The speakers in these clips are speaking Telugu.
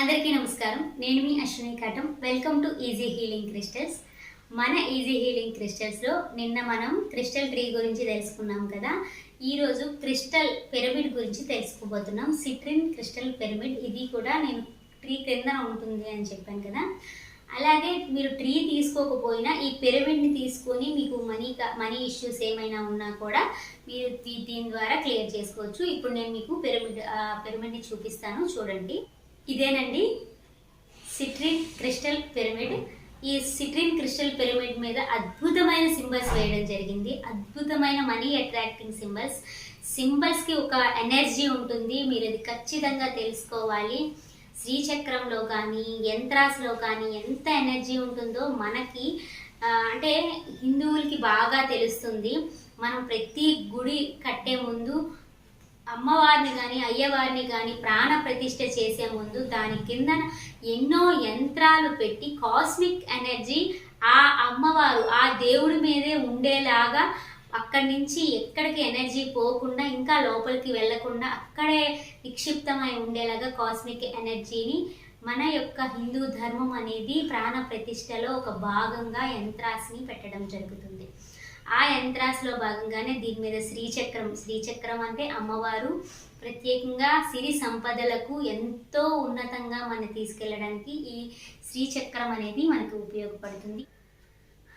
అందరికీ నమస్కారం. నేను మీ Ashwini Katam. Welcome to easy healing crystals మన ఈజీ హీలింగ్ క్రిస్టల్స్లో నిన్న మనం క్రిస్టల్ ట్రీ గురించి తెలుసుకున్నాం కదా. ఈరోజు క్రిస్టల్ పిరమిడ్ గురించి తెలుసుకోబోతున్నాం. సిట్రిన్ క్రిస్టల్ పిరమిడ్ ఇది కూడా నేను ట్రీ క్రింద ఉంటుంది అని చెప్పాను కదా. అలాగే మీరు ట్రీ తీసుకోకపోయినా ఈ పిరమిడ్ని తీసుకొని మీకు మనీ మనీ ఇష్యూస్ ఏమైనా ఉన్నా కూడా మీరు దీని ద్వారా క్లియర్ చేసుకోవచ్చు. ఇప్పుడు నేను మీకు పిరమిడ్ పిరమిడ్ని చూపిస్తాను. చూడండి. ఇదేనండి సిట్రిన్ క్రిస్టల్ పిరమిడ్. ఈ సిట్రిన్ క్రిస్టల్ పిరమిడ్ మీద అద్భుతమైన సింబల్స్ వేయడం జరిగింది. అద్భుతమైన మనీ అట్రాక్టింగ్ సింబల్స్. సింబల్స్కి ఒక ఎనర్జీ ఉంటుంది. మీరు అది ఖచ్చితంగా తెలుసుకోవాలి. శ్రీచక్రంలో కానీ యంత్రాస్లో కానీ ఎంత ఎనర్జీ ఉంటుందో మనకి అంటే హిందువులకి బాగా తెలుస్తుంది. మనం ప్రతి గుడి కట్టే ముందు అమ్మవారిని కానీ అయ్యవారిని కానీ ప్రాణ ప్రతిష్ఠ చేసే ముందు దాని కింద ఎన్నో యంత్రాలు పెట్టి కాస్మిక్ ఎనర్జీ ఆ అమ్మవారు ఆ దేవుడి మీదే ఉండేలాగా అక్కడి నుంచి ఎక్కడికి ఎనర్జీ పోకుండా ఇంకా లోపలికి వెళ్ళకుండా అక్కడే నిక్షిప్తమై ఉండేలాగా కాస్మిక్ ఎనర్జీని మన యొక్క హిందూ ధర్మం అనేది ప్రాణ ప్రతిష్టలో ఒక భాగంగా యంత్రాస్ని పెట్టడం జరుగుతుంది. ఆ యంత్రాస్లో భాగంగానే దీని మీద శ్రీచక్రం శ్రీచక్రం అంటే అమ్మవారు. ప్రత్యేకంగా సిరి సంపదలకు ఎంతో ఉన్నతంగా మనం తీసుకెళ్ళడానికి ఈ శ్రీచక్రం అనేది మనకు ఉపయోగపడుతుంది.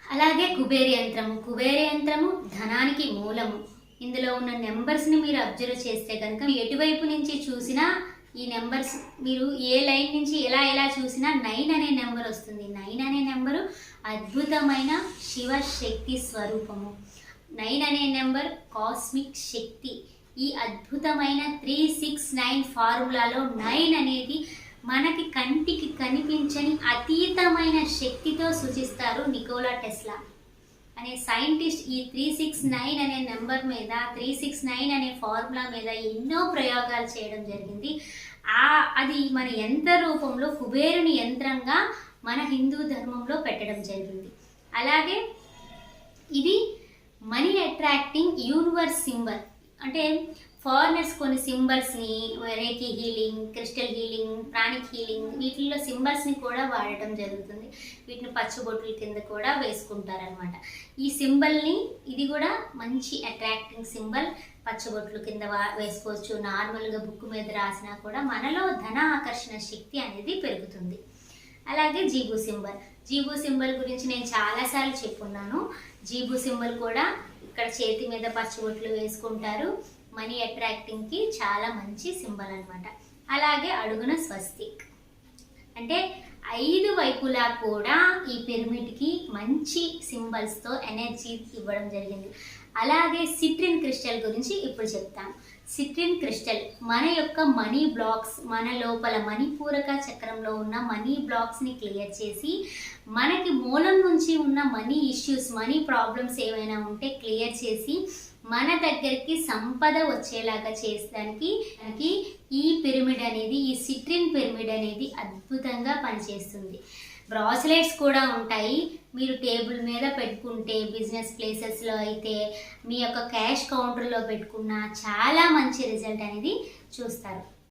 అలాగే కుబేర యంత్రము. కుబేర యంత్రము ధనానికి మూలము. ఇందులో ఉన్న నెంబర్స్ని మీరు అబ్జర్వ్ చేస్తే కనుక ఎటువైపు నుంచి చూసినా ఈ నెంబర్స్ మీరు ఏ లైన్ నుంచి ఎలా ఎలా చూసినా నైన్ అనే నెంబర్ వస్తుంది. నైన్ అద్భుతమైన శివశక్తి స్వరూపము. నైన్ అనే నెంబర్ కాస్మిక్ శక్తి. ఈ అద్భుతమైన త్రీ సిక్స్ నైన్ ఫార్ములాలో నైన్ అనేది మనకి కంటికి కనిపించని అతీతమైన శక్తితో సూచిస్తారు నికోలా టెస్లా. అనే సైంటిస్ట్ ఈ త్రీ సిక్స్ నైన్ అనే నెంబర్ మీద త్రీ సిక్స్ నైన్ అనే ఫార్ములా మీద ఎన్నో ప్రయోగాలు చేయడం జరిగింది. ఆ అది మన యంత్ర రూపంలో కుబేరుని యంత్రంగా మన హిందూ ధర్మంలో పెట్టడం జరిగింది. అలాగే ఇది మనీ అట్రాక్టింగ్ యూనివర్స్ సింబల్. అంటే ఫారినర్స్ కొన్ని సింబల్స్ని reiki healing crystal healing pranic healing వీటిల్లో సింబల్స్ని కూడా వాడటం జరుగుతుంది. వీటిని పచ్చబొట్టుల కింద కూడా వేసుకుంటారనమాట ఈ సింబల్ని ఇది కూడా మంచి అట్రాక్టింగ్ సింబల్. పచ్చబొట్లు కింద వా- వేసుకోవచ్చు. నార్మల్గా బుక్ మీద రాసినా కూడా మనలో ధన ఆకర్షణ శక్తి అనేది పెరుగుతుంది. అలాగే జీబు సింబల్. జీబు సింబల్ గురించి నేను చాలాసార్లు చెప్పున్నాను. జీబు సింబల్ కూడా ఇక్కడ చేతి మీద పచ్చబొట్లు వేసుకుంటారు. మనీ అట్రాక్టింగ్కి చాలా మంచి సింబల్ అనమాట అలాగే అడుగున స్వస్తిక్. అంటే ఐదు వైపులా కూడా ఈ పిరమిడ్కి మంచి సింబల్స్తో ఎనర్జీ ఇవ్వడం జరిగింది. అలాగే సిట్రిన్ క్రిస్టల్ గురించి ఇప్పుడు చెప్తాను. సిట్రిన్ క్రిస్టల్ మన యొక్క మనీ బ్లాక్స్ మన లోపల మణిపూరక చక్రంలో ఉన్న మనీ బ్లాక్స్ని క్లియర్ చేసి మనకి మూలం నుంచి ఉన్న మనీ ఇష్యూస్ మనీ ప్రాబ్లమ్స్ ఏమైనా ఉంటే క్లియర్ చేసి మన దగ్గరికి సంపద వచ్చేలాగా చేసడానికి మనకి ఈ పిరమిడ్ అనేది ఈ సిట్రిన్ పిరమిడ్ అనేది అద్భుతంగా పనిచేస్తుంది. బ్రాస్లెట్స్ కూడా ఉంటాయి. మీరు టేబుల్ మీద పెట్టుకుంటే బిజినెస్ ప్లేసెస్లో అయితే మీ యొక్క క్యాష్ కౌంటర్లో పెట్టుకున్న చాలా మంచి రిజల్ట్ అనేది చూస్తారు.